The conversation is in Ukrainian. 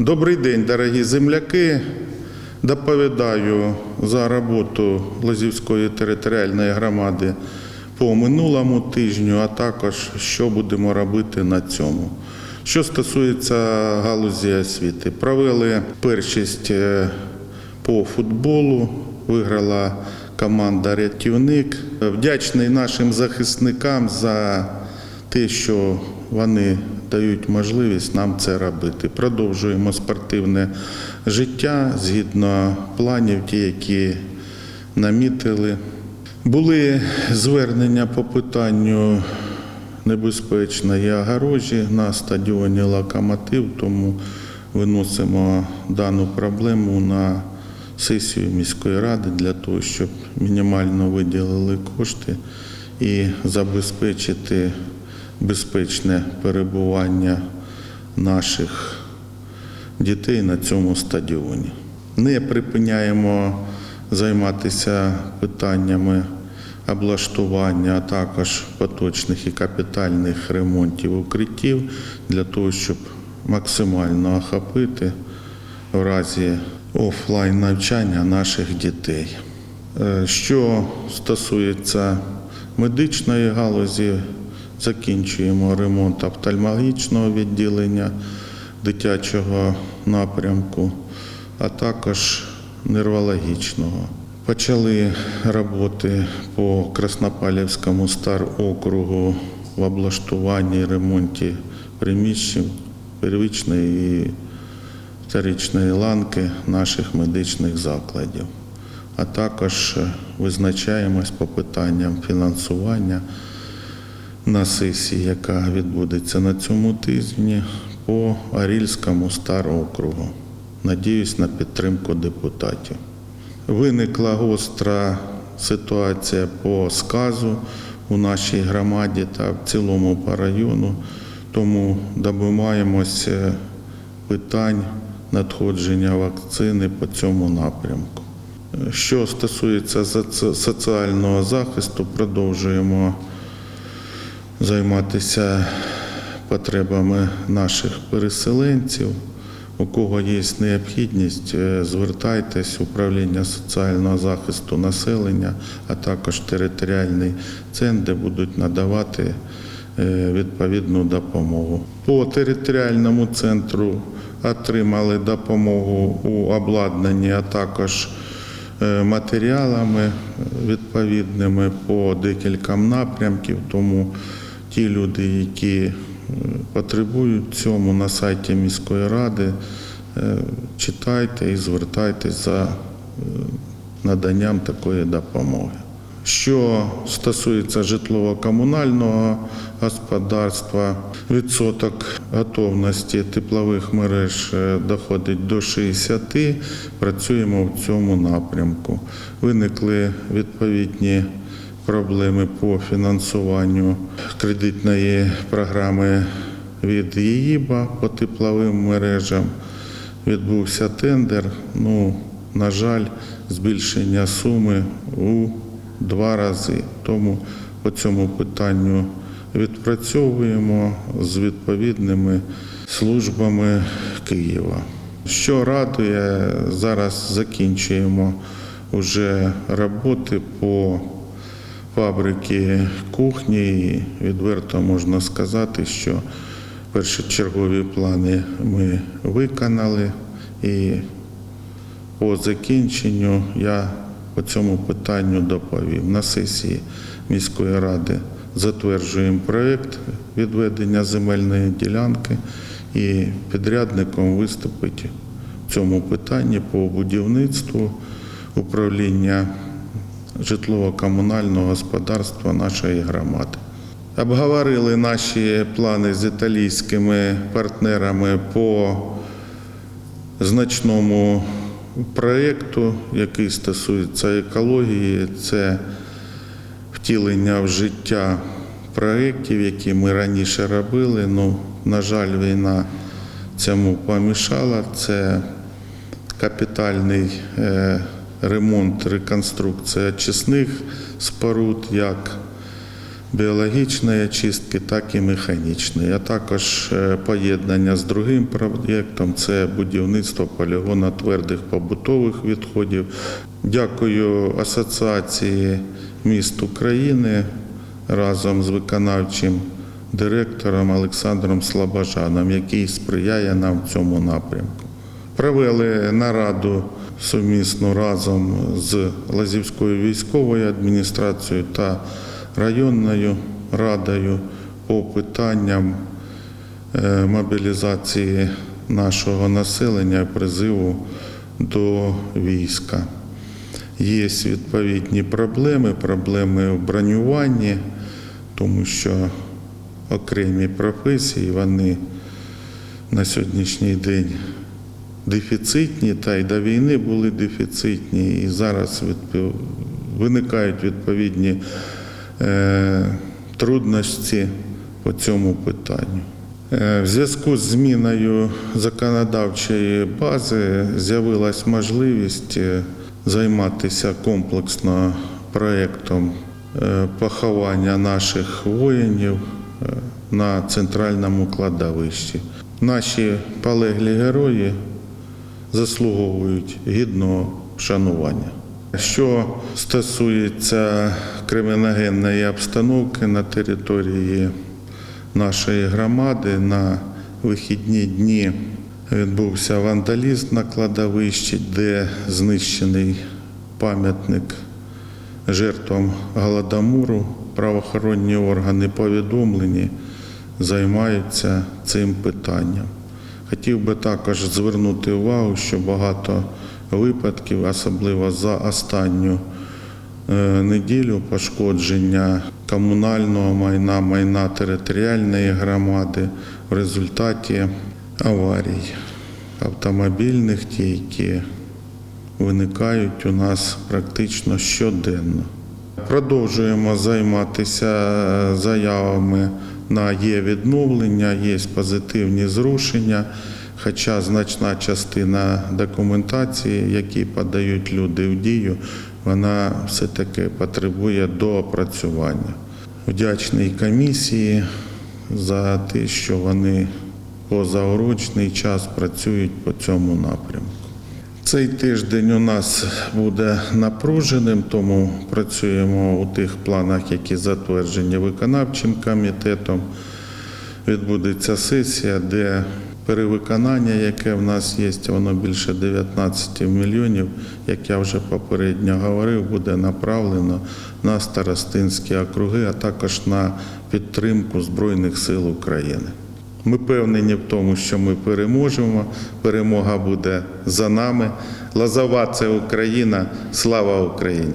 Добрий день, дорогі земляки. Доповідаю за роботу Лозівської територіальної громади по минулому тижню, а також що будемо робити на цьому. Що стосується галузі освіти, провели першість е, по футболу, виграла команда Рятівник. Вдячний нашим захисникам за те, що вони дають можливість нам це робити. Продовжуємо спортивне життя згідно планів, ті, які намітили. Були звернення по питанню небезпечної огорожі на стадіоні Локомотив, тому виносимо дану проблему на сесію міської ради для того, щоб мінімально виділили кошти і забезпечити безпечне перебування наших дітей на цьому стадіоні. Не припиняємо займатися питаннями облаштування, а також поточних і капітальних ремонтів укриттів для того, щоб максимально охопити в разі офлайн навчання наших дітей. Е, Що стосується медичної галузі, закінчуємо ремонт офтальмологічного відділення дитячого напрямку, а також нервологічного. Почали роботи по Краснопалівському стар округу в облаштуванні ремонті приміщень первичної і вторичної ланки наших медичних закладів. А також визначаємось по питанням фінансування на сесії, яка відбудеться на цьому тижні по Арільському старокругу. Надіюсь на підтримку депутатів. Виникла гостра ситуація по сказу у нашій громаді та в цілому по району, тому добиваємося питань надходження вакцини по цьому напрямку. Що стосується соціального захисту, продовжуємо займатися потребами наших переселенців. У кого є необхідність, е, звертайтесь в управління соціального захисту населення, а також територіальний центр, де будуть надавати е, відповідну допомогу. По територіальному центру отримали допомогу у обладнанні, а також е, матеріалами відповідними по декільком напрямків. Тому ті люди, які е, потребують цьому на сайті міської ради, е, читайте і звертайтесь за е, наданням такої допомоги. Що стосується житлово-комунального господарства, відсоток готовності теплових мереж доходить до 60, працюємо в цьому напрямку. Виникли відповідні проблеми по фінансуванню кредитної програми від ЄІБА по тепловим мережам. Відбувся тендер. Ну, на жаль, збільшення суми у два рази. Тому по цьому питанню відпрацьовуємо з відповідними службами Києва. Що радує, зараз закінчуємо вже роботи по фабрики кухні. І відверто можна сказати, що першочергові плани ми виконали і по закінченню я по цьому питанню доповів. На сесії міської ради затверджуємо проєкт відведення земельної ділянки і підрядником виступить в цьому питанні по будівництву управління житлово-комунального господарства нашої громади. Обговорили наші плани з італійськими партнерами по значному проєкту, який стосується екології, це втілення в життя проєктів, які ми раніше робили. Ну, на жаль, війна цьому помішала. Це капітальний е, ремонт, реконструкція очисних споруд, як біологічної очистки, так і механічної, а також е, поєднання з другим проєктом це будівництво полігона твердих побутових відходів. Дякую Асоціації міст України разом з виконавчим директором Олександром Слобожаном, який сприяє нам в цьому напрямку. Провели нараду сумісно разом з Лазівською військовою адміністрацією та районною радою по питанням е, мобілізації нашого населення, призиву до війська. Є відповідні проблеми, проблеми в бронюванні, тому що окремі професії вони на сьогоднішній день дефіцитні, та й до війни були дефіцитні, і зараз відпо- виникають відповідні е, трудності по цьому питанню. Е, В зв'язку з зміною законодавчої бази з'явилась можливість е, займатися комплексно проєктом е, поховання наших воїнів на центральному кладовищі. Наші полеглі герої заслуговують гідного вшанування. Що стосується криміногенної обстановки на території нашої громади, на вихідні дні відбувся вандалізм на кладовищі, де знищений пам'ятник жертвам голодомору. Правоохоронні органи повідомлені, займаються цим питанням. Хотів би також звернути увагу, що багато випадків, особливо за останню е, неділю, пошкодження комунального майна, майна територіальної громади в результаті аварій автомобільних, ті, які виникають у нас практично щоденно. Продовжуємо займатися е, заявами на є відновлення, є позитивні зрушення, хоча значна частина документації, які подають люди в дію, вона все-таки потребує доопрацювання. Вдячний комісії за те, що вони позаурочний час працюють по цьому напрямку. Цей тиждень у нас буде напруженим, тому працюємо у тих планах, які затверджені виконавчим комітетом. Відбудеться сесія, де перевиконання, яке в нас є, воно більше 19 мільйонів, як я вже попередньо говорив, буде направлено на старостинські округи, а також на підтримку Збройних сил України. Ми впевнені в тому, що ми переможемо. Перемога буде за нами. Лазова це Україна. Слава Україні!